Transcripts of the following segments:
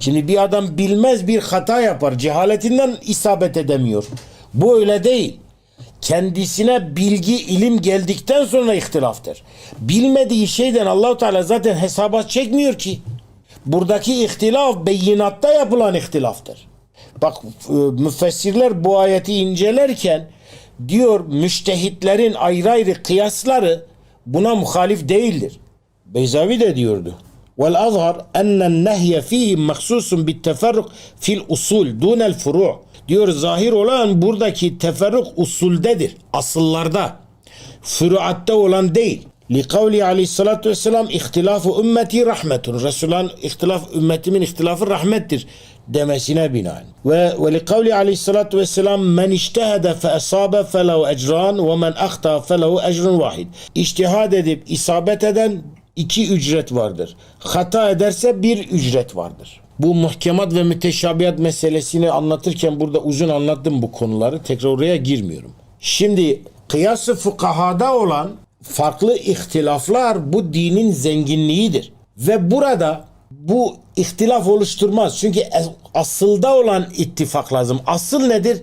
Şimdi bir adam bilmez bir hata yapar. Cehaletinden isabet edemiyor. Bu öyle değil. Kendisine bilgi, ilim geldikten sonra ihtilaftır. Bilmediği şeyden Allahu Teala zaten hesaba çekmiyor ki. Buradaki ihtilaf beyinatta yapılan ihtilaftır. Bak e, müfessirler bu ayeti incelerken diyor müştehitlerin ayrı ayrı kıyasları buna muhalif değildir. Beyzavi de diyordu. Ennen nehye fihi mahsusun bit teferruk fil usul dunel furu' diyor zahir olan buradaki teferruk usuldedir. Asıllarda. Furuatta olan değil. Likavli aleyhissalatu vesselam ihtilafu ümmeti rahmetun. Resulullah'ın ihtilaf, ümmetimin ihtilafı rahmettir demesine binaen. Ve, ve likavli aleyhissalatu vesselam men iştehede fe esabe felehu ecran ve men ahta felehu ecrun vahid. İçtihad edip isabet eden iki ücret vardır. Hata ederse bir ücret vardır. Bu muhkemat ve müteşabihat meselesini anlatırken burada uzun anlattım bu konuları. Tekrar oraya girmiyorum. Şimdi kıyası fukahada olan farklı ihtilaflar bu dinin zenginliğidir. Ve burada bu ihtilaf oluşturmaz. Çünkü asılda olan ittifak lazım. Asıl nedir?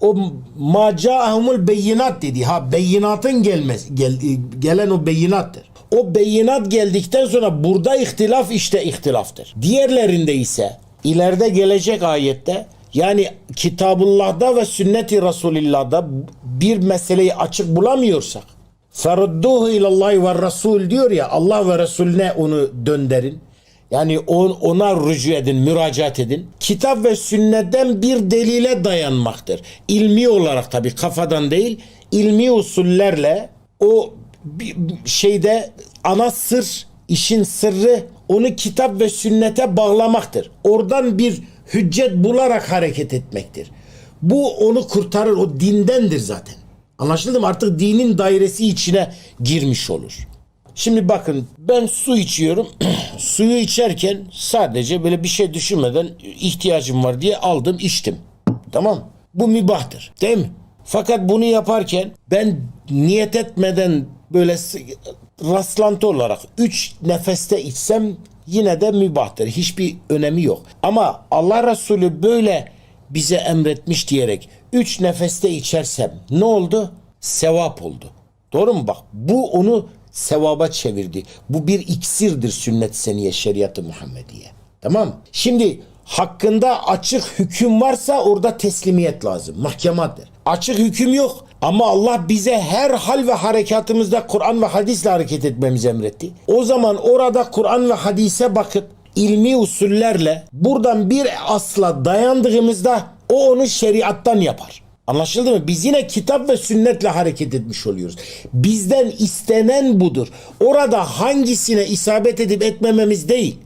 O macaahumul beyinat dedi. Ha beyinatın gelmez gel, gelen o beyinattır. O beyinat geldikten sonra burada ihtilaf işte ihtilaftır. Diğerlerinde ise ileride gelecek ayette yani Kitabullah'da ve Sünnet-i Resulillah'da bir meseleyi açık bulamıyorsak Ferudduhu ilallahi ve Resul diyor ya Allah ve Resulüne onu döndürün. Yani on- ona rücu edin, müracaat edin. Kitap ve sünnetten bir delile dayanmaktır. İlmi olarak tabii kafadan değil, ilmi usullerle o bir şeyde ana sır, işin sırrı onu kitap ve sünnete bağlamaktır. Oradan bir hüccet bularak hareket etmektir. Bu onu kurtarır, o dindendir zaten. Anlaşıldı mı? Artık dinin dairesi içine girmiş olur. Şimdi bakın ben su içiyorum. Suyu içerken sadece böyle bir şey düşünmeden ihtiyacım var diye aldım içtim. Tamam. Bu mübahtır. Değil mi? Fakat bunu yaparken ben niyet etmeden böyle rastlantı olarak 3 nefeste içsem yine de mübahtır. Hiçbir önemi yok. Ama Allah Resulü böyle bize emretmiş diyerek 3 nefeste içersem ne oldu? Sevap oldu. Doğru mu bak? Bu onu sevaba çevirdi. Bu bir iksirdir sünnet seniye şeriatı Muhammediye. Tamam. Şimdi hakkında açık hüküm varsa orada teslimiyet lazım. Mahkemadır. Açık hüküm yok. Ama Allah bize her hal ve harekatımızda Kur'an ve hadisle hareket etmemizi emretti. O zaman orada Kur'an ve hadise bakıp ilmi usullerle buradan bir asla dayandığımızda o onu şeriattan yapar. Anlaşıldı mı? Biz yine kitap ve sünnetle hareket etmiş oluyoruz. Bizden istenen budur. Orada hangisine isabet edip etmememiz değil.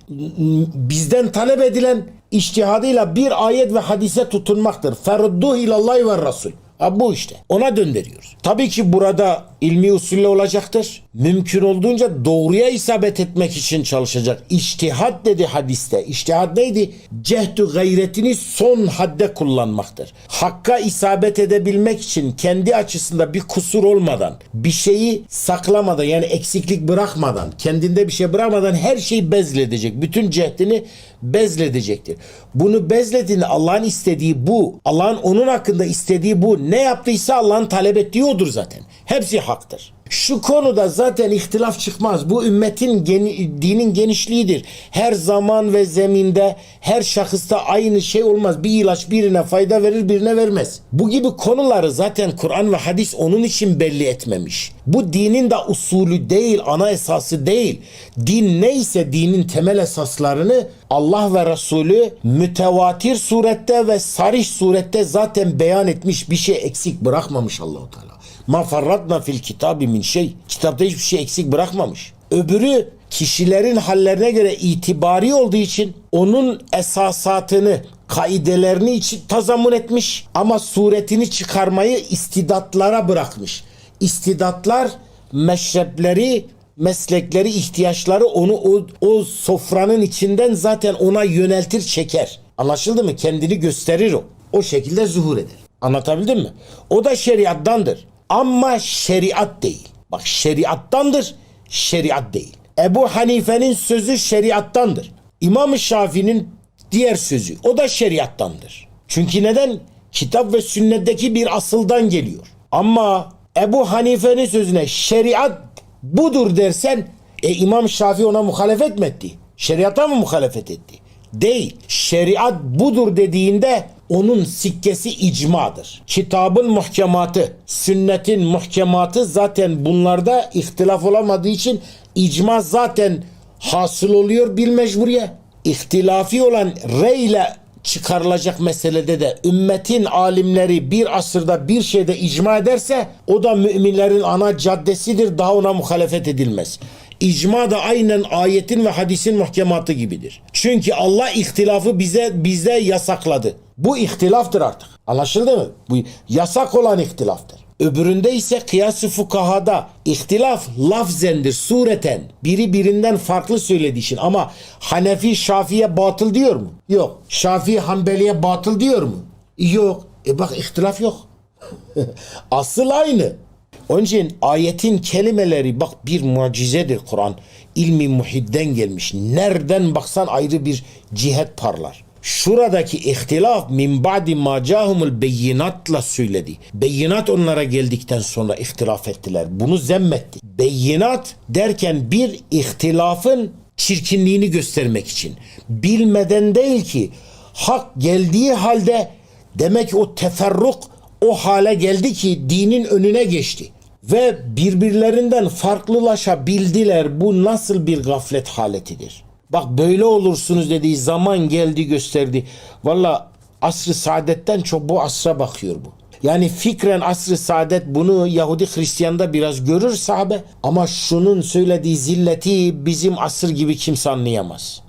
Bizden talep edilen iştihadıyla bir ayet ve hadise tutunmaktır. Ferudduh ilallahi ve rasul. Ha bu işte. Ona döndürüyoruz. Tabii ki burada ilmi usulle olacaktır. Mümkün olduğunca doğruya isabet etmek için çalışacak. İçtihat dedi hadiste. İçtihat neydi? Cehdü gayretini son hadde kullanmaktır. Hakka isabet edebilmek için kendi açısında bir kusur olmadan, bir şeyi saklamadan yani eksiklik bırakmadan, kendinde bir şey bırakmadan her şeyi bezledecek. Bütün cehdini bezledecektir. Bunu bezlediğinde Allah'ın istediği bu. Allah'ın onun hakkında istediği bu. Ne yaptıysa Allah'ın talep ettiği odur zaten. Hepsi haktır. Şu konuda zaten ihtilaf çıkmaz. Bu ümmetin geni- dinin genişliğidir. Her zaman ve zeminde her şahısta aynı şey olmaz. Bir ilaç birine fayda verir birine vermez. Bu gibi konuları zaten Kur'an ve hadis onun için belli etmemiş. Bu dinin de usulü değil, ana esası değil. Din neyse dinin temel esaslarını Allah ve Resulü mütevatir surette ve sarih surette zaten beyan etmiş bir şey eksik bırakmamış Allahu Teala. Ma farratna fil kitabi min şey. Kitapta hiçbir şey eksik bırakmamış. Öbürü kişilerin hallerine göre itibari olduğu için onun esasatını, kaidelerini için tazammun etmiş ama suretini çıkarmayı istidatlara bırakmış. İstidatlar meşrepleri, meslekleri, ihtiyaçları onu o, o sofranın içinden zaten ona yöneltir, çeker. Anlaşıldı mı? Kendini gösterir o. O şekilde zuhur eder. Anlatabildim mi? O da şeriattandır. Ama şeriat değil. Bak şeriattandır, şeriat değil. Ebu Hanife'nin sözü şeriattandır. İmam-ı Şafii'nin diğer sözü. O da şeriattandır. Çünkü neden? Kitap ve sünnetteki bir asıldan geliyor. Ama Ebu Hanife'nin sözüne şeriat budur dersen e İmam Şafii ona muhalefet mi etti? Şeriata mı muhalefet etti? Değil. Şeriat budur dediğinde onun sikkesi icmadır. Kitabın muhkematı, sünnetin muhkematı zaten bunlarda ihtilaf olamadığı için icma zaten hasıl oluyor bil mecburiye. İhtilafi olan rey ile çıkarılacak meselede de ümmetin alimleri bir asırda bir şeyde icma ederse o da müminlerin ana caddesidir daha ona muhalefet edilmez. İcma da aynen ayetin ve hadisin muhkematı gibidir. Çünkü Allah ihtilafı bize bizde yasakladı. Bu ihtilaftır artık. Anlaşıldı mı? Bu yasak olan ihtilaftır. Öbüründe ise kıyas-ı fukahada ihtilaf lafzendir sureten. Biri birinden farklı söylediği için ama Hanefi Şafi'ye batıl diyor mu? Yok. Şafii Hanbeli'ye batıl diyor mu? Yok. E bak ihtilaf yok. Asıl aynı. Onun için ayetin kelimeleri bak bir mucizedir Kur'an. İlmi muhidden gelmiş. Nereden baksan ayrı bir cihet parlar. Şuradaki ihtilaf min ba'di ma cahumul beyinatla söyledi. Beyinat onlara geldikten sonra ihtilaf ettiler. Bunu zemmetti. Beyinat derken bir ihtilafın çirkinliğini göstermek için. Bilmeden değil ki hak geldiği halde demek ki o teferruk o hale geldi ki dinin önüne geçti. Ve birbirlerinden farklılaşabildiler. Bu nasıl bir gaflet haletidir? Bak böyle olursunuz dediği zaman geldi gösterdi. Valla asrı saadetten çok bu asra bakıyor bu. Yani fikren asrı saadet bunu Yahudi Hristiyan'da biraz görür sahabe. Ama şunun söylediği zilleti bizim asır gibi kimse anlayamaz.